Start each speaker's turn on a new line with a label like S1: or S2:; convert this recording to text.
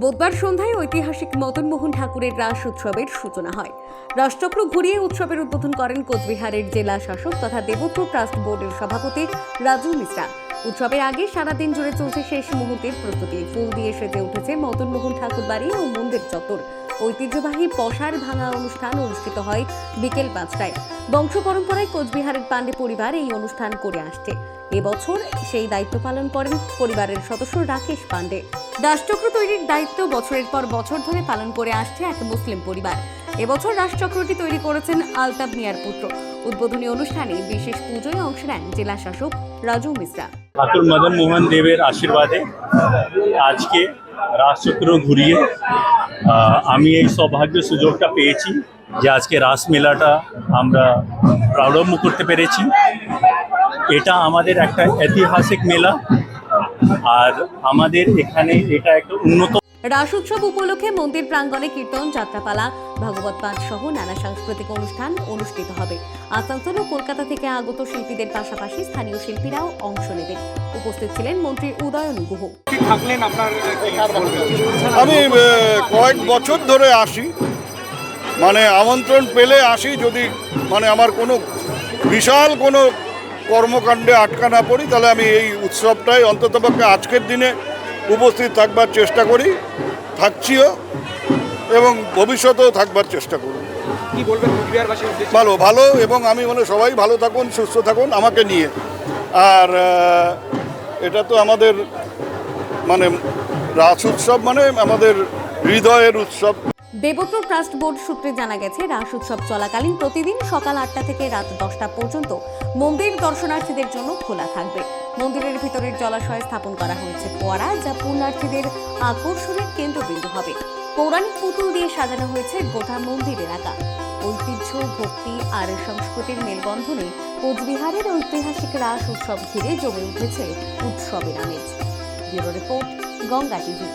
S1: বুধবার সন্ধ্যায় ঐতিহাসিক মদনমোহন ঠাকুরের রাস উৎসবের সূচনা হয়। রাসচক্র ঘুরিয়ে উৎসবের উদ্বোধন করেন কোচবিহারের জেলা শাসক তথা দেবত্র ট্রাস্ট বোর্ডের সভাপতি রাজু মিশ্রা। উৎসবের আগে সারাদিন জুড়ে চলছে শেষ মুহূর্তের প্রস্তুতি। ফুল দিয়ে সেজে উঠেছে মদনমোহন ঠাকুর বাড়ি ও মন্দির চত্বর। ঐতিহ্যবাহী পশার ভাঙা অনুষ্ঠান অনুষ্ঠিত হয় বিকেল পাঁচটায়। বংশ পরম্পরায় কোচবিহারের পাণ্ডে পরিবার এই অনুষ্ঠান করে আসছে। এবছর সেই দায়িত্ব পালন করেন পরিবারের সদস্য রাকেশ পাণ্ডে। রাষ্ট্রচক্র তৈরির দায়িত্ব বছরের পর বছর ধরে পালন করে আসছে এক মুসলিম পরিবার। এবছর রাষ্ট্রচক্রটি তৈরি করেছেন আলতাব মিয়ার পুত্র। উদ্বোধনী অনুষ্ঠানে বিশেষ পুজোয় অংশ নেন জেলা শাসক রাজু মিশ্রা।
S2: ঠাকুর মদন মোহন দেবের আশীর্বাদে আজকে রাসচক্র ঘুরিয়ে আমি এই সৌভাগ্য সুযোগটা পেয়েছি। যে আজকে রাস মেলাটা আমরা প্রারম্ভ করতে পেরেছি। এটা আমাদের একটা ঐতিহাসিক মেলা আর আমাদের এখানে এটা একটা উন্নত
S1: রাস উৎসব উপলক্ষে মন্দির প্রাঙ্গণে কীর্তন যাত্রাপালা ভাগবত পাঠ সহ নানা সাংস্কৃতিক অনুষ্ঠান অনুষ্ঠিত হবে। আসানসোল ও কলকাতা থেকে আগত শিল্পীদের পাশাপাশি স্থানীয় শিল্পীরাও অংশ নেবেন। উপস্থিত ছিলেন মন্ত্রী উদয়ন গুহ?
S3: আমি কয়েক বছর ধরে আসি। মানে আমন্ত্রণ পেলে আসি যদি মানে আমার কোনো বিশাল কোনো কর্মকাণ্ডে আটকা না পড়ি তাহলে আমি এই উৎসবটাই অন্ততপক্ষে আজকের দিনে উপস্থিত থাকবার চেষ্টা করি থাকছিও এবং ভবিষ্যতেও থাকবার চেষ্টা করব
S4: কি বলবেন
S3: ভালো ভালো এবং আমি মানে সবাই ভালো থাকুন সুস্থ থাকুন আমাকে নিয়ে। আর এটা তো আমাদের মানে রাস উৎসব মানে আমাদের হৃদয়ের উৎসব।
S1: দেবত্র ট্রাস্ট বোর্ড সূত্রে জানা গেছে, রাস উৎসব চলাকালীন প্রতিদিন সকাল আটটা থেকে রাত দশটা পর্যন্ত মন্দির দর্শনার্থীদের জন্য খোলা থাকবে। মন্দিরের ভিতরের জলাশয়ে স্থাপন করা হয়েছে ফোয়ারা যা পুণ্যার্থীদের আকর্ষণের কেন্দ্রবিন্দু হবে। পৌরাণিক পুতুল দিয়ে সাজানো হয়েছে গোটা মন্দির এলাকা। ঐতিহ্য, ভক্তি আর সংস্কৃতির মেলবন্ধনে কোচবিহারের ঐতিহাসিক রাস উৎসব ঘিরে জমে উঠেছে উৎসবের আমেজ। Bureau report, Ganga TV.